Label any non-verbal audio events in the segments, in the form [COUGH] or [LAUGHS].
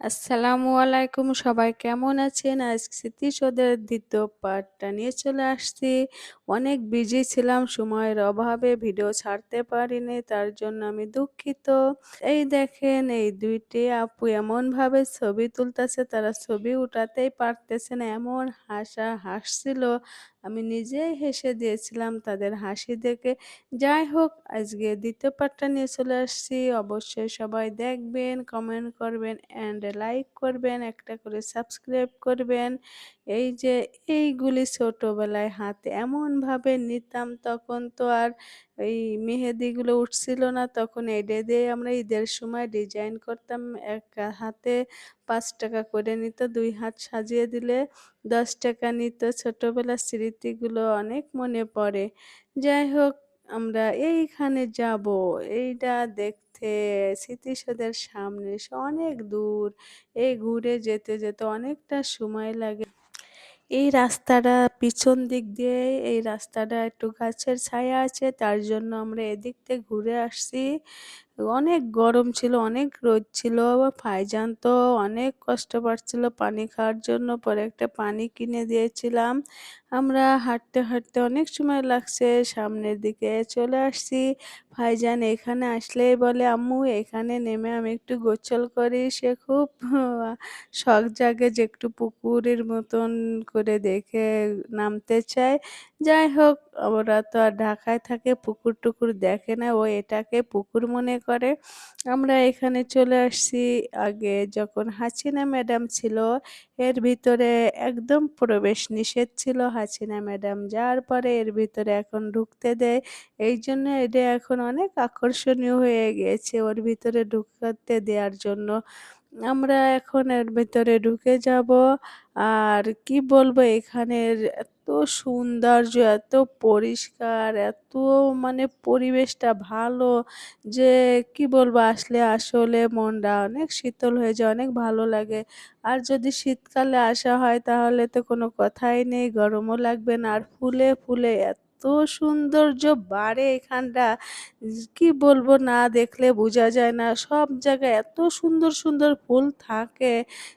আসসালামু আলাইকুম, সবাই কেমন আছেন? আজ স্মৃতিসৌধের ২য় পার্টটা নিয়ে চলে আসছি। অনেক বিজি ছিলাম, সময়ের অভাবে ভিডিও ছাড়তে পারিনি, তার জন্য আমি দুঃখিত। এই দেখেন, এই ২ টি আপু এমনভাবে ছবি তুলতেছে, তারা ছবি উঠাতেই পারতেছে না। এমন হাসা হাসছিল আমি নিজেই হেসে দিয়েছিলাম তাদের হাসি দেখে। যাই হোক আজকে দ্বিতীয় পার্টটা নিয়ে চলে আসছি। অবশ্যই সবাই দেখবেন, কমেন্ট করবেন অ্যান্ড লাইক করবেন, একটা করে সাবস্ক্রাইব করবেন। এই যে এইগুলি ছোটবেলায় হাতে এমনভাবে নিতাম তখন তো আর এই মেহেদিগুলো উঠছিল না তখন এডে দিয়ে আমরা ঈদের সময় ডিজাইন করতাম। এক হাতে পাঁচ টাকা করে নিত, দুই হাত সাজিয়ে দিলে ৳১০ নিত। ছোটবেলার স্মৃতিগুলো অনেক মনে পড়ে। যাই হোক আমরা এইখানে যাব এইটা দেখতে স্মৃতিসৌধের সামনে অনেক দূর। এই ঘুরে যেতে, যেতে অনেকটা সময় লাগে। এই রাস্তাটা পিছন দিক দিয়ে এই রাস্তাটা একটু গাছের ছায়া আছে তার জন্য আমরা এদিক থেকে ঘুরে আসছি। অনেক গরম ছিল, অনেক রোদ ছিল। ফাইজান তো অনেক কষ্ট পাচ্ছিল পানি খাওয়ার জন্য। পরে একটা পানি কিনে দিয়েছিলাম। আমরা হাঁটতে, হাঁটতে অনেক সময় লাগছে। সামনের দিকে চলে আসছি। ভাইজান এখানে আসলেই বলে, "আম্মু এখানে নেমে আমি একটু গোসল করি।" সে খুব [LAUGHS] শখ জাগে যে একটু পুকুরের মতন করে দেখে নামতে চায়। যাই হোক ওরা তো আর ঢাকায় থাকে পুকুর-টুকুর দেখে না। ও এটাকে পুকুর মনে করে। আমরা এখানে চলে আসছি আগে যখন হাসিনা ম্যাডাম ছিল এর ভিতরে একদম প্রবেশ নিষেধ ছিল হাসিনা ম্যাডাম যাওয়ার পরে এর ভিতরে এখন ঢুকতে দেয়। এই জন্য এটা এখন অনেক আকর্ষণীয় হয়ে গিয়েছে ওর ভিতরে ঢুকাতে দেওয়ার জন্য। আমরা এখন এর ভিতরে ঢুকে যাব। আর কি বলব এখানের এত সৌন্দর্য, এত পরিষ্কার, এত মানে পরিবেশটা ভালো যে কি বলব আসলে আসলে মনটা অনেক শীতল হয়ে যায়, অনেক ভালো লাগে। আর যদি শীতকালে আসা হয় তাহলে তো কোনো কথাই নেই, গরমও লাগবে না। আর ফুলে, ফুলে এত সৌন্দর্য বাড়ে এখানটা কি বলব না দেখলে বোঝা যায় না। সব জায়গায় এত সুন্দর, সুন্দর ফুল থাকে।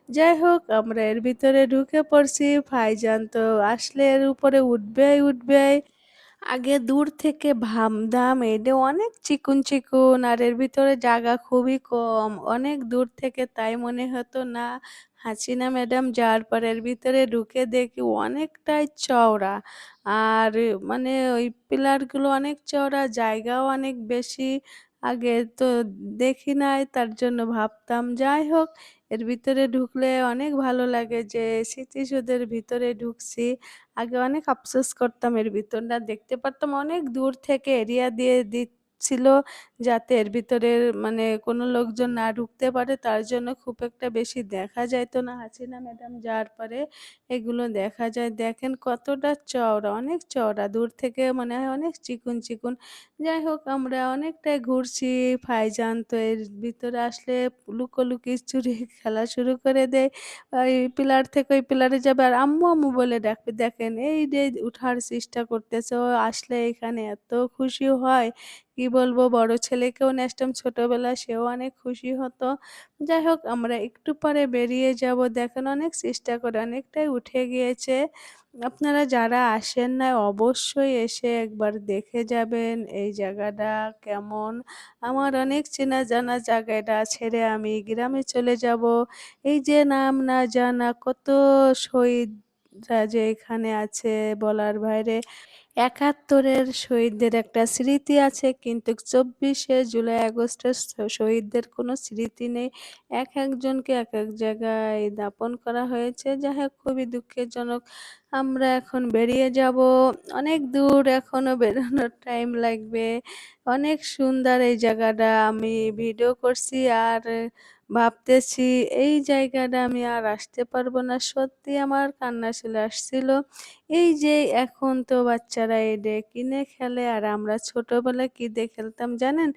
যাই হোক আমরা এর ভিতরে ঢুকে পড়ছি। ভাইজান তো আসলে এর উপরে উঠবেই, উঠবেই। আগে দূর থেকে ভাবতাম এটা অনেক চিকন, চিকুন আর এর ভিতরে জায়গা খুবই কম। অনেক দূর থেকে তাই মনে হতো না হাসিনা ম্যাডাম যাওয়ার পর এর ভিতরে ঢুকে দেখি অনেকটাই চওড়া। আর মানে ওই পিলারগুলো অনেক চওড়া, জায়গাও অনেক বেশি। আগে তো দেখি নাই তার জন্য ভাবতাম। যাই হোক এর ভিতরে ঢুকলে অনেক ভালো লাগে যে স্মৃতিসুদের ভিতরে ঢুকছি। আগে অনেক আফসোস করতাম এর ভিতরটা দেখতে পারতাম অনেক দূর থেকে এরিয়া দিয়ে দিচ্ছিল যাতে এর ভিতরে মানে কোনো লোকজন না ঢুকতে পারে তার জন্য খুব একটা বেশি দেখা যাইত না। হাসিনা ম্যাডাম যাওয়ার পরে এগুলো দেখা যায়। দেখেন কতটা চওড়া, অনেক চওড়া। দূর থেকে মনে হয় অনেক চিকুন চিকুন যাই হোক আমরা অনেকটাই ঘুরছি। ভাইজান তো এর ভিতরে আসলে লুকোলুকি চুরি খেলা শুরু করে দেয়। ওই পিলার থেকে ওই পিলারে যাবে আর আম্মু, আম্মু বলে ডাকবে। দেখেন এই যে উঠার চেষ্টা করতেছে ও আসলে এখানে এত খুশি হয় কি বলব বড় ছেলেকেও নিয়ে আসতাম ছোটবেলায় সেও অনেক খুশি হতো। যাই হোক, আমরা একটু পরে বেরিয়ে যাব দেখেন অনেক চেষ্টা করে অনেকটাই উঠে গিয়েছে। আপনারা যারা আসেন না, অবশ্যই এসে একবার দেখে যাবেন এই জায়গাটা কেমন। আমার অনেক চেনা জানা জায়গাটা ছেড়ে আমি গ্রামে চলে যাব। এই যে নাম না জানা কত শহীদরা যে এখানে আছে বলার বাইরে। ৭১ এর শহীদদের একটা স্মৃতি আছে, কিন্তু ২৪শে জুলাই আগস্টের শহীদদের কোনো স্মৃতি নেই। এক একজনকে এক এক জায়গায় দাপন করা হয়েছে। হোক, খুবই দুঃখজনক। আমরা এখন বেরিয়ে যাব। অনেক দূর এখনও বেরোনোর টাইম লাগবে। অনেক সুন্দর এই জায়গাটা আমি ভিডিও করছি আর ভাবতেছি, এই জায়গাটা আমি আর আসতে পারব না। সত্যি আমার কান্না চলে আসছিল। এই যে এখন তো বাচ্চারা এডে কিনে খেলে আর আমরা ছোটবেলায় কি দিয়ে খেলতাম, জানেন?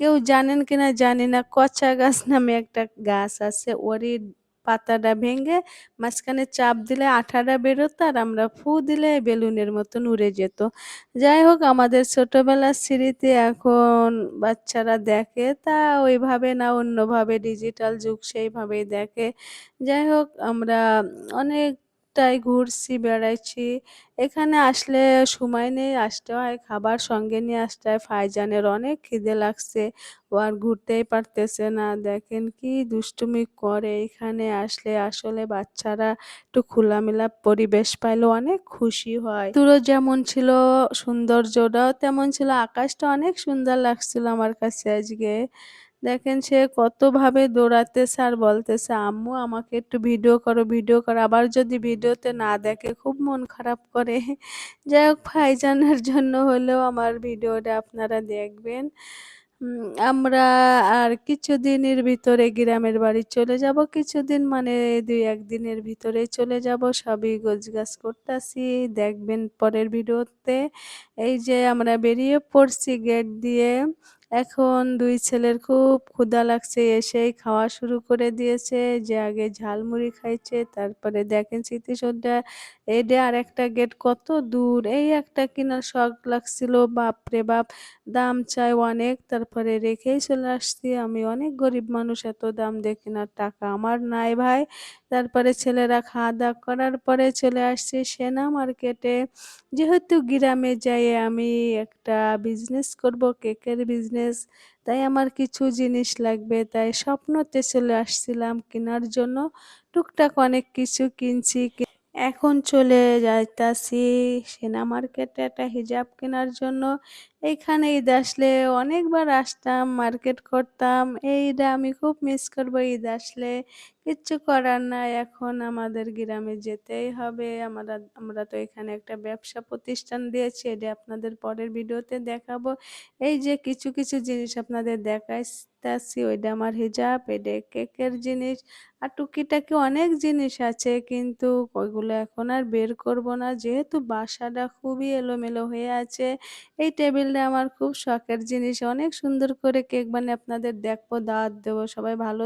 কেউ জানেন কিনা জানি না কচা গাছ নামে একটা গাছ আছে, ওরই পাতাটা ভেঙে মাঝখানে চাপ দিলে আঠাটা বেরোতো আর আমরা ফু দিলে বেলুনের মতন উড়ে যেত। যাই হোক, আমাদের ছোটবেলার স্মৃতি এখন বাচ্চারা দেখে তা ওইভাবে না, অন্যভাবে ডিজিটাল যুগ সেইভাবেই দেখে। যাই হোক, আমরা অনেকটাই ঘুরছি, বেড়াইছি। এখানে আসলে সময় নেই, আসতে হয় খাবার সঙ্গে নিয়ে আসতে হয়। ফাইজানের অনেক খিদে লাগছে। ও আর ঘুরতেই পারতেছে না। দেখেন কি দুষ্টুমি করে এখানে আসলে আসলে বাচ্চারা একটু খোলামেলা পরিবেশ পাইলে অনেক খুশি হয়। দূরে যেমন ছিল সৌন্দর্যটাও তেমন ছিল। আকাশটা অনেক সুন্দর লাগছিল আমার কাছে আজকে। দেখেন সে কতভাবে দৌড়াতেছে আর বলতেছে, "আম্মু আমাকে একটু ভিডিও করো, ভিডিও করো।" আবার যদি ভিডিওতে না দেখে খুব মন খারাপ করে। যাই হোক ভাইজানের জন্য হলেও আমার ভিডিওটা আপনারা দেখবেন। আমরা আর কিছুদিনের ভিতরে গ্রামের বাড়ি চলে যাব। কিছুদিন মানে ২-১ দিনের ভিতরেই চলে যাব। সবই গোছগাছ করতেছি দেখবেন পরের ভিডিওতে। এই যে আমরা বেরিয়ে পড়ছি গেট দিয়ে। এখন দুই ছেলের খুব ক্ষুধা লাগছে। এসেই খাওয়া শুরু করে দিয়েছে। যে আগে ঝালমুড়ি খাইছে, তারপরে দেখেন স্মৃতিসৌধটা আর একটা গেট কত দূর। এই একটা কিনার শখ লাগছিল। বাপরে বাপ! দাম চাই অনেক। তারপরে রেখেই চলে আসছি। আমি অনেক গরিব মানুষ এত দাম দিয়ে কেনার টাকা আমার নাই ভাই। তারপরে ছেলেরা খাওয়া-দাওয়া করার পরে চলে আসছি সেনা মার্কেটে। যেহেতু গ্রামে যাই আমি একটা বিজনেস করব, কেকের বিজনেস। তাই আমার কিছু জিনিস লাগবে। তাই স্বপ্নতে চলে আসছিলাম কেনার জন্য। টুকটাক অনেক কিছু কিনছি। এখন চলে যাইতাছি সেনা মার্কেটে একটা হিজাব কেনার জন্য। এইখানে ঈদ আসলে অনেকবার আসতাম, মার্কেট করতাম। এই ঈদে আমি খুব মিস করব ঈদ আসলে। কিচ্ছু করার নাই। এখন আমাদের গ্রামে যেতেই হবে। আমরা আমরা তো এখানে একটা ব্যবসা প্রতিষ্ঠান দিয়েছি। এটা আপনাদের পরের ভিডিওতে দেখাবো। এই যে কিছু, কিছু জিনিস আপনাদের দেখাইতাছি ওইটা আমার হিজাব, এটা কেকের জিনিস। আর টুকিটাকি অনেক জিনিস আছে কিন্তু ওইগুলো এখন আর বের করব না। যেহেতু বাসাটা খুবই এলোমেলো হয়ে আছে। এই টেবিলটা আমার খুব শখের জিনিস। অনেক সুন্দর করে কেক বানিয়ে আপনাদের দেখব, দাওয়াত দেবো। সবাই ভালো